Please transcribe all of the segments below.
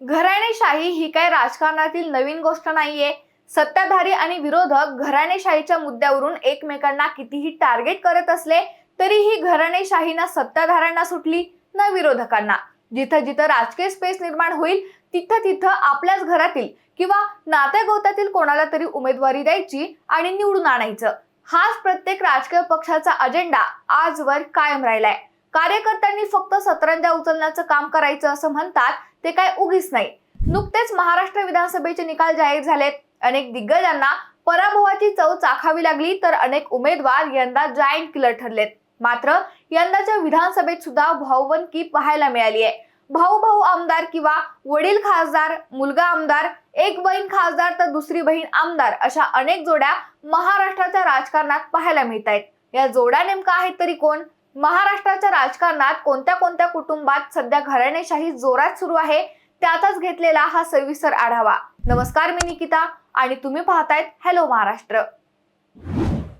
घराणेशाही ही काय राजकारणातील नवीन गोष्ट नाहीये. सत्ताधारी आणि विरोधक घराणेशाहीच्या मुद्द्यावरून एकमेकांना कितीही टार्गेट करत असले तरीही घराणेशाही ना सत्ताधाऱ्यांना सुटली ना विरोधकांना. जिथं जिथं राजकीय स्पेस निर्माण होईल तिथं तिथं आपल्याच घरातील किंवा नात्यागोत्यातील कोणाला तरी उमेदवारी द्यायची आणि निवडून आणायचं. हाच प्रत्येक राजकीय पक्षाचा अजेंडा आजवर कायम राहिलाय. कार्यकर्त्यांनी फक्त सतरंजा उचलण्याचं काम करायचं असं म्हणतात ते काय उगीच नाही. नुकतेच महाराष्ट्र विधानसभेचे निकाल जाहीर झालेत. अनेक दिग्गजांना पराभवाची चव चाखावी लागली तर अनेक उमेदवार यंदा जायंट किलर ठरलेत. मात्र यंदाच्या विधानसभेत सुद्धा भाऊबंदकी पाहायला मिळाली आहे. भाऊ भाऊ आमदार किंवा वडील खासदार मुलगा आमदार एक बहीण खासदार तर दुसरी बहीण आमदार अशा अनेक जोड्या महाराष्ट्राच्या राजकारणात पाहायला मिळत आहेत या जोड्या नेमका आहेत तरी कोण? महाराष्ट्राच्या राजकारणात कोणत्या कोणत्या कुटुंबात सध्या घराणेशाही जोरात सुरू आहे त्यातच घेतलेला हा सविस्तर आढावा. नमस्कार मी निकिता आणि तुम्ही पाहतायत हॅलो महाराष्ट्र.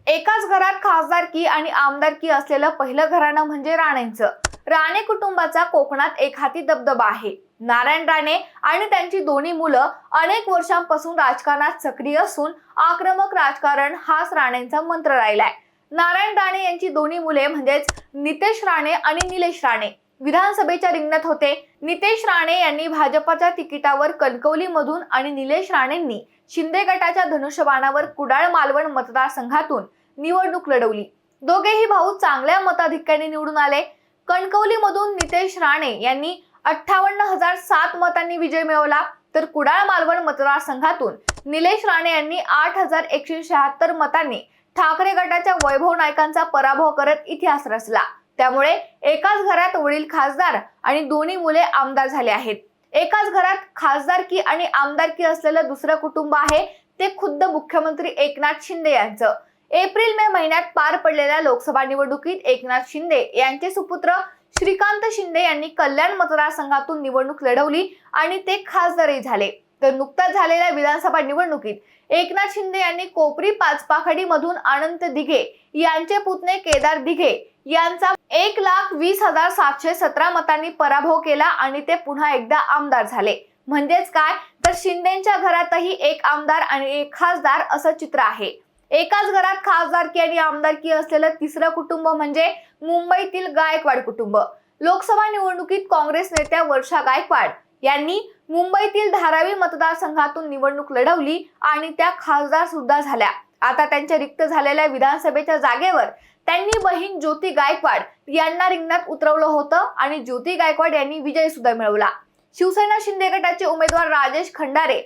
एकाच घरात खासदारकी आणि आमदारकी असलेलं पहिलं घराणं म्हणजे राणेंचं. राणे कुटुंबाचा कोकणात एक हाती दबदबा आहे. नारायण राणे आणि त्यांची दोन्ही मुलं अनेक वर्षांपासून राजकारणात सक्रिय असून आक्रमक राजकारण हाच राणेंचा मंत्र राहिलाय. नारायण राणे यांची दोन्ही मुले म्हणजेच नितेश राणे आणि निलेश राणे. विधानसभेच्या रिंगणात होते. नितेश राणे यांनी भाजपाच्या तिकिटावर कणकवलीमधून आणि निलेश राणेंनी शिंदे गटाच्या धनुष्यबाणावर कुडाळ मालवण मतदारसंघातून निवडणूक लढवली. दोघेही भाऊ चांगल्या मताधिक्याने निवडून आले. कणकवलीमधून नितेश राणे यांनी अठ्ठावन्न हजार सात मतांनी विजय मिळवला. तर कुडाळ मालवण मतदारसंघातून निलेश राणे यांनी आठ हजार एकशे शहात्तर मतांनी ठाकरे गटाच्या वैभव नायकांचा पराभव करत इतिहास रचला. त्यामुळे एकाच घरात वडील खासदार आणि दोन्ही मुले आमदार झाले आहेत. एकाच घरात खासदारकी आणि आमदारकी असलेलं दुसरं कुटुंब आहे ते खुद्द मुख्यमंत्री एकनाथ शिंदे यांचं. एप्रिल मे महिन्यात पार पडलेल्या लोकसभा निवडणुकीत एकनाथ शिंदे यांचे सुपुत्र श्रीकांत शिंदे यांनी कल्याण मतदारसंघातून निवडणूक लढवली आणि ते खासदारही झाले. तर नुकताच झालेल्या विधानसभा निवडणुकीत एकनाथ शिंदे यांनी कोपरी पाचपाखडी मधून अनंत दिघे यांचे पुतणे केदार दिघे यांचा एक लाख वीस हजार सातशे सतरा मतांनी पराभव केला आणि ते पुन्हा एकदा आमदार झाले. म्हणजेच काय? तर शिंदेच्या घरातही एक आमदार आणि एक खासदार असं चित्र आहे. एकाच घरात खासदारकी आणि आमदारकी असलेलं तिसरं कुटुंब म्हणजे मुंबईतील गायकवाड कुटुंब. लोकसभा निवडणुकीत काँग्रेस नेत्या वर्षा गायकवाड यांनी मुंबईतील धारावी मतदारसंघातून निवडणूक लढवली आणि त्या खासदार सुद्धा झाल्या. आता त्यांच्या रिक्त झालेल्या विधानसभेच्या जागेवर त्यांनी बहीण ज्योती गायकवाड यांना रिंगणात उतरवलं होतं आणि ज्योती गायकवाड यांनी विजय सुद्धा मिळवला. शिवसेना शिंदे गटाचे उमेदवार राजेश खंडारे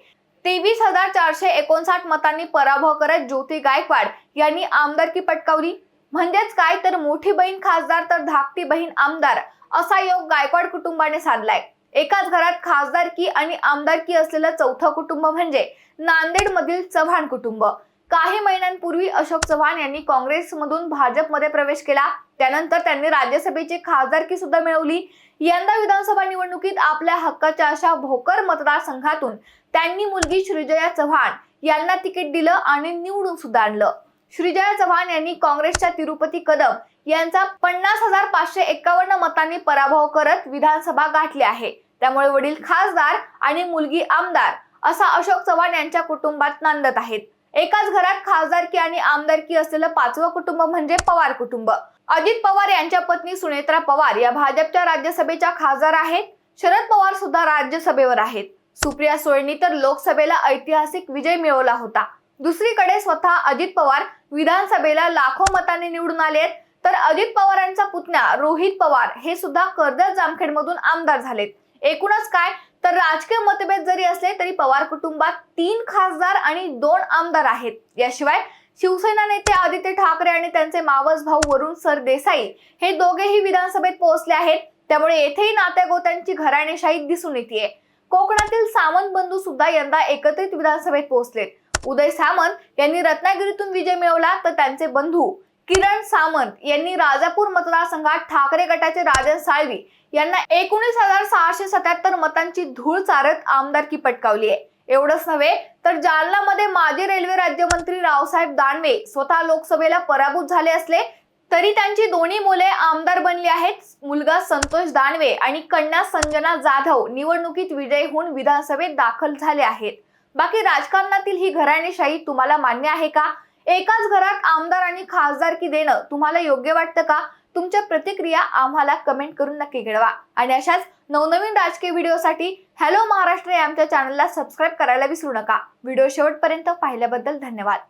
तेवीस हजार चारशे एकोणसाठ मतांनी पराभव करत ज्योती गायकवाड यांनी आमदारकी पटकावली. म्हणजेच काय? तर मोठी बहीण खासदार तर धाकटी बहीण आमदार असा योग गायकवाड कुटुंबाने साधलाय. एकाच घरात खासदारकी आणि आमदारकी असलेलं चौथं कुटुंब म्हणजे नांदेडमधील चव्हाण कुटुंब. काही महिन्यांपूर्वी अशोक चव्हाण यांनी काँग्रेसमधून भाजपमध्ये प्रवेश केला. त्यानंतर त्यांनी राज्यसभेची खासदारकी सुद्धा मिळवली. यंदा विधानसभा निवडणुकीत आपल्या हक्काच्या अशा भोकर मतदारसंघातून त्यांनी मुलगी श्रीजया चव्हाण यांना तिकीट दिलं आणि निवडून सुद्धा आणलं. श्रीजया चव्हाण यांनी काँग्रेसच्या तिरुपती कदम यांचा पन्नास हजार पाचशे एक्कावन्न मतांनी पराभव करत विधानसभा गाठली आहे. त्यामुळे वडील खासदार आणि मुलगी आमदार असा अशोक चव्हाण यांच्या कुटुंबात नांदत आहेत. एकाच घरात खासदारकी आणि आमदारकी असलेलं पाचवं कुटुंब म्हणजे पवार कुटुंब. अजित पवार यांच्या पत्नी सुनेत्रा पवार या भाजपच्या राज्यसभेच्या खासदार आहेत. शरद पवार सुद्धा राज्यसभेवर आहेत. सुप्रिया सुळेंनी तर लोकसभेला ऐतिहासिक विजय मिळवला होता. दुसरीकडे स्वतः अजित पवार विधानसभेला लाखो मतांनी निवडून आले तर अजित पवारांचा पुतण्या रोहित पवार हे सुद्धा कर्जत जामखेडमधून आमदार झालेत. एकूणच काय? तर राजकीय मतभेद जरी असले तरी पवार कुटुंबात तीन खासदार आणि दोन आमदार आहेत. याशिवाय शिवसेना नेते आदित्य ठाकरे आणि त्यांचे मावस भाऊ वरुण सरदेसाई हे दोघेही विधानसभेत पोहोचले आहेत. त्यामुळे येथेही नात्यागोत्यांची घराणेशाही दिसून येते कोकणातील सावंत बंधू सुद्धा यंदा एकत्रित विधानसभेत पोहोचलेत. उदय सामंत यांनी रत्नागिरीतून विजय मिळवला तर त्यांचे बंधू किरण सामंत यांनी राजापूर मतदारसंघात ठाकरे गटाचे राजन साळवी यांना एकोणीस हजार सहाशे सत्याहत्तर मतांची धूळ चारत आमदारकी पटकावली आहे. एवढंच नव्हे तर जालनामध्ये माजी रेल्वे राज्यमंत्री रावसाहेब दानवे स्वतः लोकसभेला पराभूत झाले असले तरी त्यांची दोन्ही मुले आमदार बनली आहेत. मुलगा संतोष दानवे आणि कन्या संजना जाधव निवडणुकीत विजयी होऊन विधानसभेत दाखल झाले आहेत. बाकी राजकारणातील ही घराणेशाही तुम्हाला मान्य आहे का? एकाच घरात आमदार आणि खासदारकी देणं तुम्हाला योग्य वाटतं का? तुमच्या प्रतिक्रिया आम्हाला कमेंट करून नक्की कळवा. आणि अशाच नवनवीन राजकीय व्हिडिओसाठी हॅलो महाराष्ट्र या आमच्या चॅनलला सबस्क्राईब करायला विसरू नका. व्हिडिओ शेवटपर्यंत पाहिल्याबद्दल धन्यवाद.